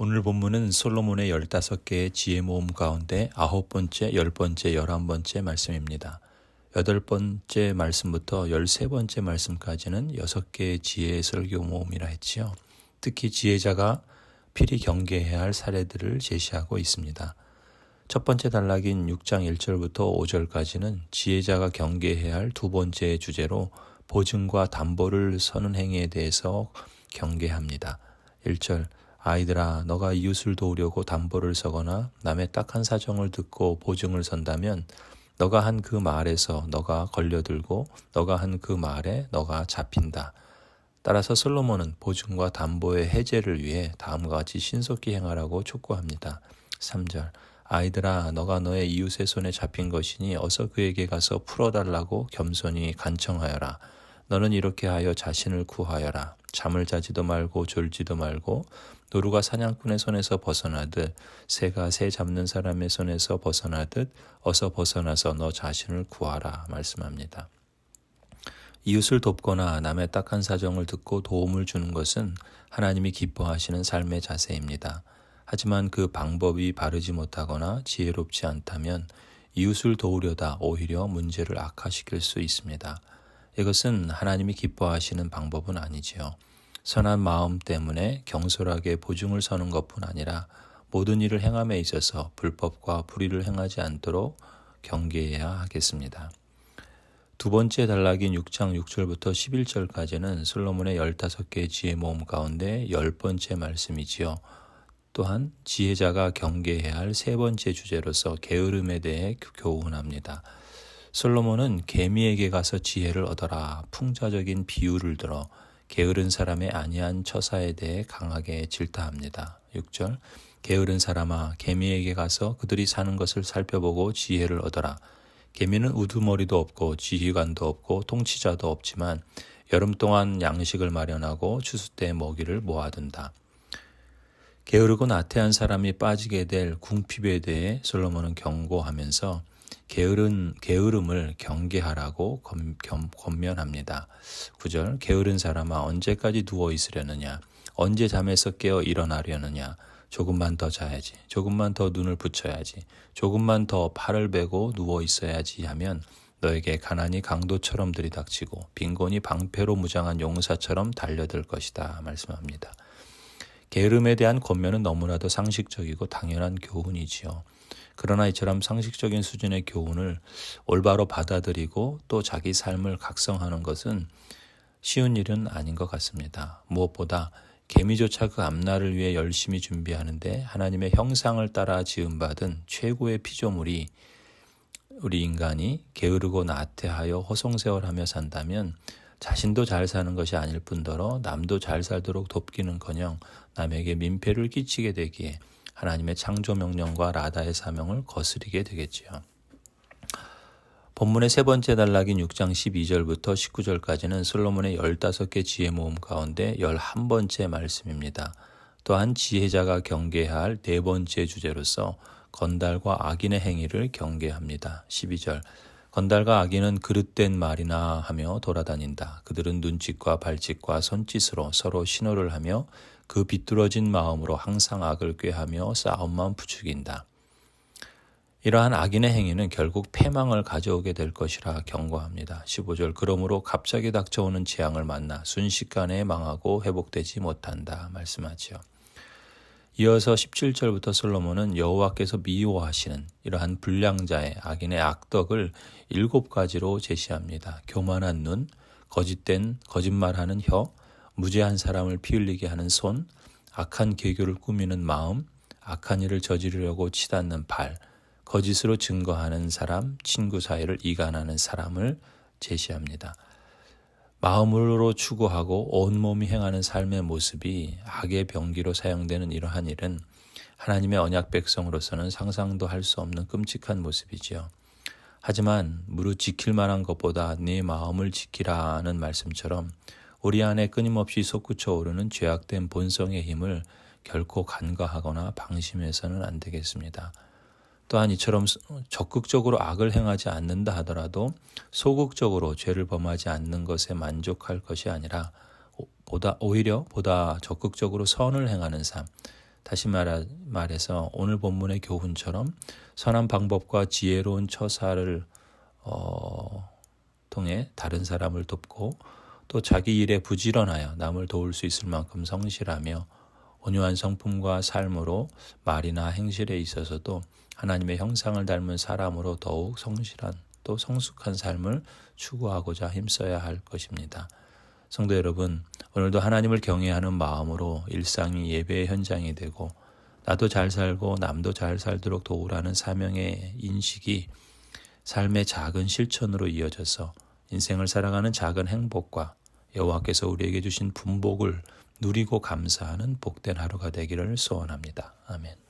오늘 본문은 솔로몬의 15개의 지혜 모음 가운데 아홉 번째, 열 번째, 열한 번째 말씀입니다. 여덟 번째 말씀부터 열세 번째 말씀까지는 여섯 개의 지혜의 설교 모음이라 했지요. 특히 지혜자가 필히 경계해야 할 사례들을 제시하고 있습니다. 첫 번째 단락인 6장 1절부터 5절까지는 지혜자가 경계해야 할 두 번째 주제로 보증과 담보를 서는 행위에 대해서 경계합니다. 1절 아이들아 너가 이웃을 도우려고 담보를 서거나 남의 딱한 사정을 듣고 보증을 선다면 너가 한 그 말에서 너가 걸려들고 너가 한 그 말에 너가 잡힌다. 따라서 솔로몬은 보증과 담보의 해제를 위해 다음과 같이 신속히 행하라고 촉구합니다. 3절 아이들아 너가 너의 이웃의 손에 잡힌 것이니 어서 그에게 가서 풀어달라고 겸손히 간청하여라. 너는 이렇게 하여 자신을 구하여라. 잠을 자지도 말고 졸지도 말고 노루가 사냥꾼의 손에서 벗어나듯 새가 새 잡는 사람의 손에서 벗어나듯 어서 벗어나서 너 자신을 구하라 말씀합니다. 이웃을 돕거나 남의 딱한 사정을 듣고 도움을 주는 것은 하나님이 기뻐하시는 삶의 자세입니다. 하지만 그 방법이 바르지 못하거나 지혜롭지 않다면 이웃을 도우려다 오히려 문제를 악화시킬 수 있습니다. 이것은 하나님이 기뻐하시는 방법은 아니지요. 선한 마음 때문에 경솔하게 보증을 서는 것뿐 아니라 모든 일을 행함에 있어서 불법과 불의를 행하지 않도록 경계해야 하겠습니다. 두 번째 단락인 6장 6절부터 11절까지는 솔로몬의 15개의 지혜 모음 가운데 열 번째 말씀이지요. 또한 지혜자가 경계해야 할 세 번째 주제로서 게으름에 대해 교훈합니다. 솔로몬은 개미에게 가서 지혜를 얻어라 풍자적인 비유를 들어 게으른 사람의 아니한 처사에 대해 강하게 질타합니다. 6절 게으른 사람아 개미에게 가서 그들이 사는 것을 살펴보고 지혜를 얻어라. 개미는 우두머리도 없고 지휘관도 없고 통치자도 없지만 여름 동안 양식을 마련하고 추수 때 먹이를 모아둔다. 게으르고 나태한 사람이 빠지게 될 궁핍에 대해 솔로몬은 경고하면서 게으른 게으름을 경계하라고 검, 겸, 권면합니다. 9절 게으른 사람아 언제까지 누워 있으려느냐 언제 잠에서 깨어 일어나려느냐 조금만 더 자야지 조금만 더 눈을 붙여야지 조금만 더 팔을 베고 누워 있어야지 하면 너에게 가난이 강도처럼 들이닥치고 빈곤이 방패로 무장한 용사처럼 달려들 것이다 말씀합니다. 게으름에 대한 권면은 너무나도 상식적이고 당연한 교훈이지요. 그러나 이처럼 상식적인 수준의 교훈을 올바로 받아들이고 또 자기 삶을 각성하는 것은 쉬운 일은 아닌 것 같습니다. 무엇보다 개미조차 그 앞날을 위해 열심히 준비하는데 하나님의 형상을 따라 지음받은 최고의 피조물이 우리 인간이 게으르고 나태하여 허송세월하며 산다면 자신도 잘 사는 것이 아닐 뿐더러 남도 잘 살도록 돕기는커녕 남에게 민폐를 끼치게 되기에 하나님의 창조 명령과 라다의 사명을 거스리게 되겠지요. 본문의 세 번째 단락인 6장 12절부터 19절까지는 솔로몬의 15개 지혜 모음 가운데 11번째 말씀입니다. 또한 지혜자가 경계해야 할네 번째 주제로서 건달과 악인의 행위를 경계합니다. 12절 건달과 악인은 그릇된 말이나 하며 돌아다닌다. 그들은 눈짓과 발짓과 손짓으로 서로 신호를 하며 그 비뚤어진 마음으로 항상 악을 꾀하며 싸움만 부추긴다. 이러한 악인의 행위는 결국 패망을 가져오게 될 것이라 경고합니다. 15절 그러므로 갑자기 닥쳐오는 재앙을 만나 순식간에 망하고 회복되지 못한다 말씀하지요. 이어서 17절부터 솔로몬은 여호와께서 미워하시는 이러한 불량자의 악인의 악덕을 일곱 가지로 제시합니다. 교만한 눈, 거짓된 거짓말하는 혀, 무죄한 사람을 피 흘리게 하는 손, 악한 계교를 꾸미는 마음, 악한 일을 저지르려고 치닫는 발, 거짓으로 증거하는 사람, 친구 사이를 이간하는 사람을 제시합니다. 마음으로 추구하고 온몸이 행하는 삶의 모습이 악의 병기로 사용되는 이러한 일은 하나님의 언약 백성으로서는 상상도 할 수 없는 끔찍한 모습이지요. 하지만 무릇 지킬 만한 것보다 네 마음을 지키라는 말씀처럼 우리 안에 끊임없이 솟구쳐 오르는 죄악된 본성의 힘을 결코 간과하거나 방심해서는 안 되겠습니다. 또한 이처럼 적극적으로 악을 행하지 않는다 하더라도 소극적으로 죄를 범하지 않는 것에 만족할 것이 아니라 보다 오히려 보다 적극적으로 선을 행하는 삶, 다시 말하, 말해서 오늘 본문의 교훈처럼 선한 방법과 지혜로운 처사를 어, 통해 다른 사람을 돕고 또 자기 일에 부지런하여 남을 도울 수 있을 만큼 성실하며 온유한 성품과 삶으로 말이나 행실에 있어서도 하나님의 형상을 닮은 사람으로 더욱 성실한 또 성숙한 삶을 추구하고자 힘써야 할 것입니다. 성도 여러분, 오늘도 하나님을 경외하는 마음으로 일상이 예배의 현장이 되고 나도 잘 살고 남도 잘 살도록 도우라는 사명의 인식이 삶의 작은 실천으로 이어져서 인생을 살아가는 작은 행복과 여호와께서 우리에게 주신 분복을 누리고 감사하는 복된 하루가 되기를 소원합니다. 아멘.